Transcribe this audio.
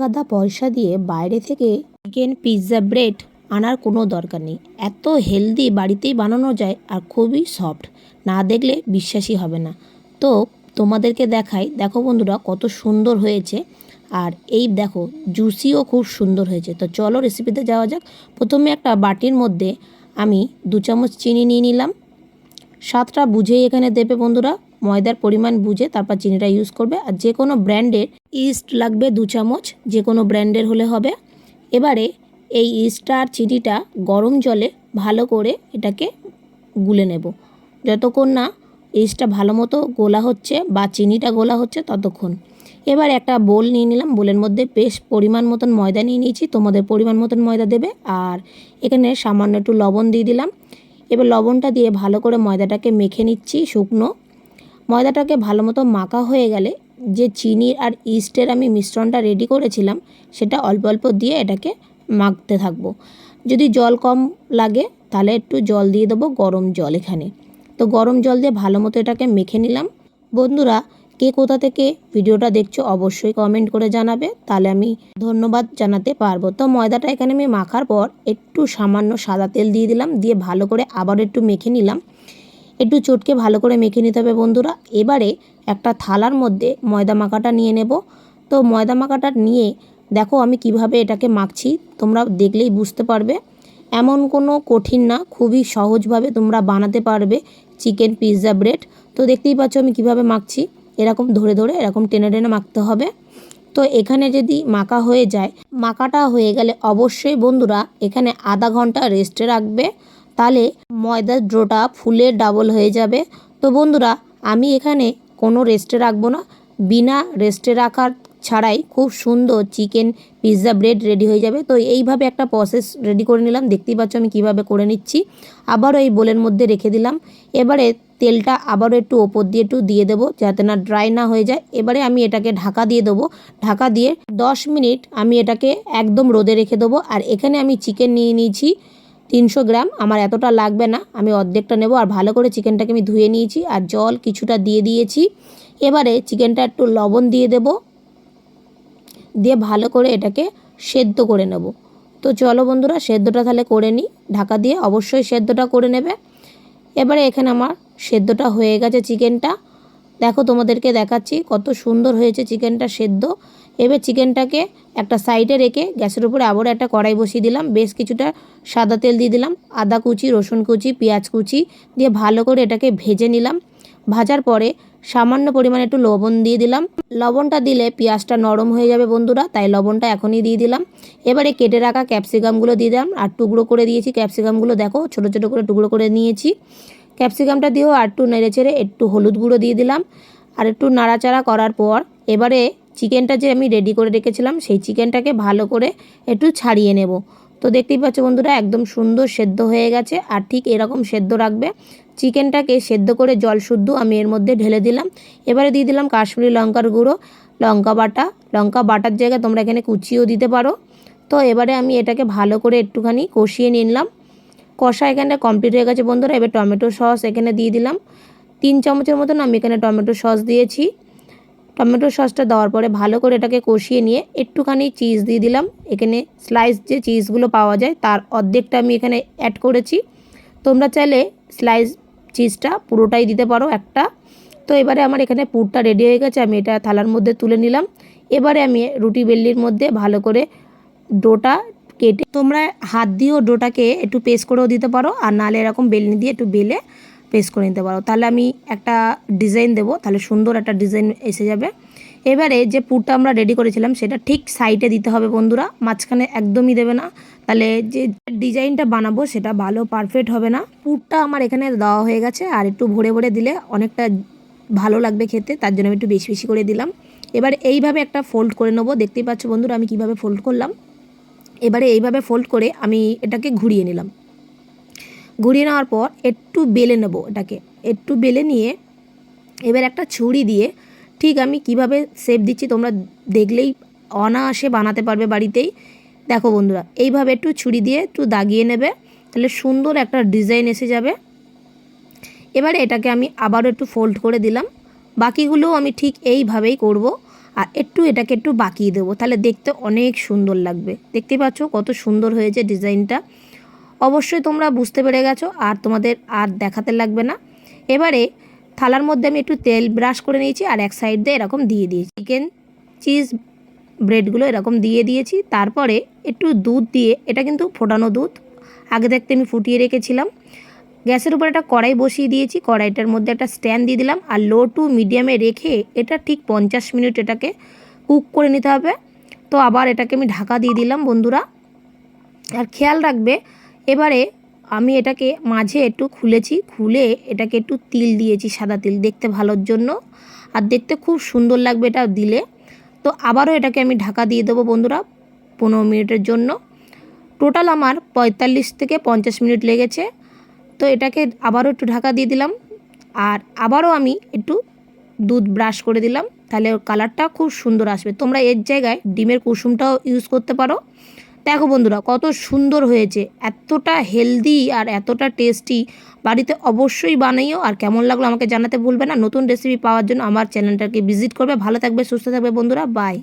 গাদা পয়সা দিয়ে বাইরে থেকে চিকেন পিৎজা ব্রেড আনার কোনো দরকার নেই। এত হেলদি বাড়িতেই বানানো যায় আর খুবই সফট। না দেখলে বিশ্বাসই হবে না। তো তোমাদেরকে দেখাই, দেখো বন্ধুরা কত সুন্দর হয়েছে। আর এই দেখো, জুসিও খুব সুন্দর হয়েছে। তো চলো রেসিপিতে যাওয়া যাক। প্রথমে একটা বাটির মধ্যে আমি দু চামচ চিনি নিয়ে নিলাম। স্বাদটা বুঝেই এখানে দেবে বন্ধুরা। ময়দার পরিমাণ বুঝে তারপর চিনিটা ইউজ করবে। আর যে কোনো ব্র্যান্ডের ইস্ট লাগবে দু চামচ যে কোনো ব্র্যান্ডের হলে হবে। এবারে এই ইস্টটা আর চিনিটা গরম জলে ভালো করে এটাকে গুলে নেব। যতক্ষণ না ইস্টটা ভালো মতো গোলা হচ্ছে বা চিনিটা গোলা হচ্ছে ততক্ষণ। এবার একটা বোল নিয়ে নিলাম। বোলের মধ্যে বেশ পরিমাণ মতন ময়দা নিয়ে নিয়েছি। তোমাদের পরিমাণ মতন ময়দা দেবে। আর এখানে সামান্য একটু লবণ দিয়ে দিলাম। এবার লবণটা দিয়ে ভালো করে ময়দাটাকে মেখে নিচ্ছি শুকনো ময়দাটাকে ভালো মতো মাখা হয়ে গেলে যে চিনি আর ইস্টের আমি মিশ্রণটা রেডি করেছিলাম, সেটা অল্প অল্প দিয়ে এটাকে মাখতে থাকব। যদি জল কম লাগে, তাহলে একটু জল দিয়ে দেবো গরম জল এখানে। তো গরম জল দিয়ে ভালো মতো এটাকে মেখে নিলাম। বন্ধুরা, কে কোথা থেকে ভিডিওটা দেখছ অবশ্যই কমেন্ট করে জানাবে। তাহলে আমি ধন্যবাদ জানাতে পারব। তো ময়দাটা এখানে আমি মাখার পর একটু সামান্য সাদা তেল দিয়ে দিলাম, দিয়ে ভালো করে আবার একটু মেখে নিলাম। একটু চটকে ভালো করে মেখে নিতে হবে বন্ধুরা। এবারে একটা থালার মধ্যে ময়দা মাখাটা নিয়ে নেব। তো ময়দা মাখাটা নিয়ে দেখো আমি কীভাবে এটাকে মাখছি, তোমরা দেখলেই বুঝতে পারবে। এমন কোনো কঠিন না, খুবই সহজভাবে তোমরা বানাতে পারবে চিকেন পিৎজা ব্রেড। তো দেখতেই পাচ্ছ আমি কীভাবে মাখছি, এরকম ধরে ধরে, এরকম টেনে টেনে মাখতে হবে। তো এখানে যদি মাখা হয়ে যায়, মাখাটা হয়ে গেলে অবশ্যই বন্ধুরা এখানে আধা ঘণ্টা রেস্টে রাখবে। তাহলে ময়দার ড্রোটা ফুলে ডাবল হয়ে যাবে। তো বন্ধুরা, আমি এখানে কোনো রেস্টে রাখব না। বিনা রেস্টে রাখার ছাড়াই খুব সুন্দর চিকেন পিৎজা ব্রেড রেডি হয়ে যাবে। তো এইভাবে একটা প্রসেস রেডি করে নিলাম। দেখতেই পাচ্ছ আমি কীভাবে করে নিচ্ছি। আবারও এই বোলের মধ্যে রেখে দিলাম। এবারে তেলটা আবারও একটু ওপর দিয়ে একটু দিয়ে দেবো যাতে না ড্রাই না হয়ে যায়। এবারে আমি এটাকে ঢাকা দিয়ে দেবো। ঢাকা দিয়ে দশ মিনিট আমি এটাকে একদম রোদে রেখে দেবো। আর এখানে আমি চিকেন নিয়ে নিয়েছি। তিনশো গ্রাম, আমার এতটা লাগবে না। আমি অর্ধেকটা নেব আর ভালো করে চিকেনটাকে আমি ধুয়ে নিয়েছি আর জল কিছুটা দিয়ে দিয়েছি। এবারে চিকেনটা একটু লবণ দিয়ে দেব। দিয়ে ভালো করে এটাকে সেদ্ধ করে নেব। তো চলো বন্ধুরা, সেদ্ধটা তাহলে করে নিই। ঢাকা দিয়ে অবশ্যই সেদ্ধটা করে নেবে। এবারে এখানে আমার সেদ্ধটা হয়ে গেছে চিকেনটা। দেখো তোমাদেরকে দেখাচ্ছি কত সুন্দর হয়েছে চিকেনটা সেদ্ধ। এবার চিকেনটাকে একটা সাইডে রেখে গ্যাসের উপরে আবার একটা কড়াই বসিয়ে দিলাম। বেশ কিছুটা সাদা তেল দিয়ে দিলাম, আদা কুচি, রসুন কুচি, পেঁয়াজ কুচি দিয়ে ভালো করে এটাকে ভেজে নিলাম। ভাজার পরে সামান্য পরিমাণে একটু লবণ দিয়ে দিলাম। লবণটা দিলে পেঁয়াজটা নরম হয়ে যাবে বন্ধুরা, তাই লবণটা এখনই দিয়ে দিলাম। এবারে কেটে রাখা ক্যাপসিকামগুলো দিয়ে দিলাম, আর টুকরো করে দিয়েছি ক্যাপসিকামগুলো। দেখো ছোটো ছোটো করে টুকরো করে নিয়েছি। ক্যাপসিকামটা দিয়েও আর একটু নেড়ে চেড়ে একটু হলুদ গুঁড়ো দিয়ে দিলাম আর একটু নাড়াচাড়া করার পর এবারে চিকেনটা যে আমি রেডি করে রেখেছিলাম, সেই চিকেনটাকে ভালো করে একটু ছাড়িয়ে নেব। তো দেখতেই পাচ্ছ বন্ধুরা, একদম সুন্দর সেদ্ধ হয়ে গেছে আর ঠিক এরকম সেদ্ধ রাখবে। চিকেনটাকে সেদ্ধ করে জল শুদ্ধ আমি এর মধ্যে ঢেলে দিলাম। এবারে দিয়ে দিলাম কাশ্মীরি লঙ্কার গুঁড়ো, লঙ্কা বাটা। লঙ্কা বাটার জায়গায় তোমরা এখানে কুচিও দিতে পারো। তো এবারে আমি এটাকে ভালো করে একটুখানি কষিয়ে নিলাম। কষা এখানে কমপ্লিট হয়ে গেছে বন্ধুরা। এবার টমেটো সস এখানে দিয়ে দিলাম। তিন চামচের মতন আমি এখানে টমেটো সস দিয়েছি। টমেটো সসটা দেওয়ার পরে ভালো করে এটাকে কষিয়ে নিয়ে একটুখানি চিজ দিয়ে দিলাম। এখানে স্লাইস যে চিজগুলো পাওয়া যায়, তার অর্ধেকটা আমি এখানে অ্যাড করেছি। তোমরা চাইলে স্লাইস চিজটা পুরোটাই দিতে পারো একটা। তো এবারে আমার এখানে পুরটা রেডি হয়ে গেছে, আমি এটা থালার মধ্যে তুলে নিলাম। এবারে আমি রুটি বেল্লির মধ্যে ভালো করে ডোটা কেটে তোমরা হাত দিয়েও ডোটাকে একটু পেস্ট করেও দিতে পারো, আর নালে এরকম বেলনি দিয়ে একটু বেলে পেস্ট করে নিতে পারো। তাহলে আমি একটা ডিজাইন দেবো, তাহলে সুন্দর একটা ডিজাইন এসে যাবে। এবারে যে পুরটা আমরা রেডি করেছিলাম, সেটা ঠিক সাইডে দিতে হবে বন্ধুরা, মাঝখানে একদমই দেবে না। তাহলে যে ডিজাইনটা বানাবো, সেটা ভালো পারফেক্ট হবে না। পুরটা আমার এখানে দেওয়া হয়ে গেছে, আর একটু ভরে ভরে দিলে অনেকটা ভালো লাগবে খেতে, তার জন্য আমি একটু বেশি বেশি করে দিলাম। এবার এইভাবে একটা ফোল্ড করে নেব। দেখতেই পাচ্ছ বন্ধুরা, আমি কীভাবে ফোল্ড করলাম। এবারে এইভাবে ফোল্ড করে আমি এটাকে ঘুরিয়ে নিলাম। ঘুরিয়ে নেওয়ার পর একটু বেলে নেব এটাকে। একটু বেলে নিয়ে এবার একটা ছুরি দিয়ে ঠিক আমি কীভাবে শেপ দিচ্ছি তোমরা দেখলেই অনায়াসে বানাতে পারবে বাড়িতেই। দেখো বন্ধুরা, এইভাবে একটু ছুরি দিয়ে একটু দাগিয়ে নেবে, তাহলে সুন্দর একটা ডিজাইন এসে যাবে। এবারে এটাকে আমি আবারও একটু ফোল্ড করে দিলাম। বাকিগুলোও আমি ঠিক এইভাবেই করব। আর একটু এটাকে একটু বাকিয়ে দেবো। তাহলে দেখতে অনেক সুন্দর লাগবে। দেখতে পাচ্ছ কত সুন্দর হয়েছে ডিজাইনটা। অবশ্যই তোমরা বুঝতে পেরে গেছো আর তোমাদের আর দেখাতে লাগবে না। এবারে থালার মধ্যে আমি একটু তেল ব্রাশ করে নিয়েছি আর এক সাইড দিয়ে এরকম দিয়ে দিয়েছি। চিকেন চিজ ব্রেডগুলো এরকম দিয়ে দিয়েছি। তারপরে একটু দুধ দিয়ে, এটা কিন্তু ফোটানো দুধ, আগে দেখতে আমি ফুটিয়ে রেখেছিলাম। গ্যাসের উপর একটা কড়াই বসিয়ে দিয়েছি, কড়াইটার মধ্যে একটা স্ট্যান্ড দিয়ে দিলাম আর লো টু মিডিয়ামে রেখে এটা ঠিক পঞ্চাশ মিনিট এটাকে কুক করে নিতে হবে। তো আবার এটাকে আমি ঢাকা দিয়ে দিলাম বন্ধুরা। আর খেয়াল রাখবে, এবারে আমি এটাকে মাঝে একটু খুলেছি, খুলে এটাকে একটু তিল দিয়েছি, সাদা তিল, দেখতে ভালোর জন্য। আর দেখতে খুব সুন্দর লাগবে এটা দিলে। তো আবারও এটাকে আমি ঢাকা দিয়ে দেবো বন্ধুরা পনেরো মিনিটের জন্য। টোটাল আমার পঁয়তাল্লিশ থেকে পঞ্চাশ মিনিট লেগেছে। তো এটাকে আবারও একটু ঢাকা দিয়ে দিলাম। আর আবারও আমি একটু দুধ ব্রাশ করে দিলাম। তাহলে ওর কালারটা খুব সুন্দর আসবে। তোমরা এর জায়গায় ডিমের কুসুমটাও ইউজ করতে পারো। দেখো বন্ধুরা, কত সুন্দর হয়েছে। এতটা হেলদি আর এতটা টেস্টি বাড়িতে অবশ্যই বানাইও। আর কেমন লাগল আমাকে জানাতে ভুলবে না। নতুন রেসিপি পাওয়ার জন্য আমার চ্যানেলটাকে ভিজিট করবে। ভালো থাকবে, সুস্থ থাকবে বন্ধুরা। বাই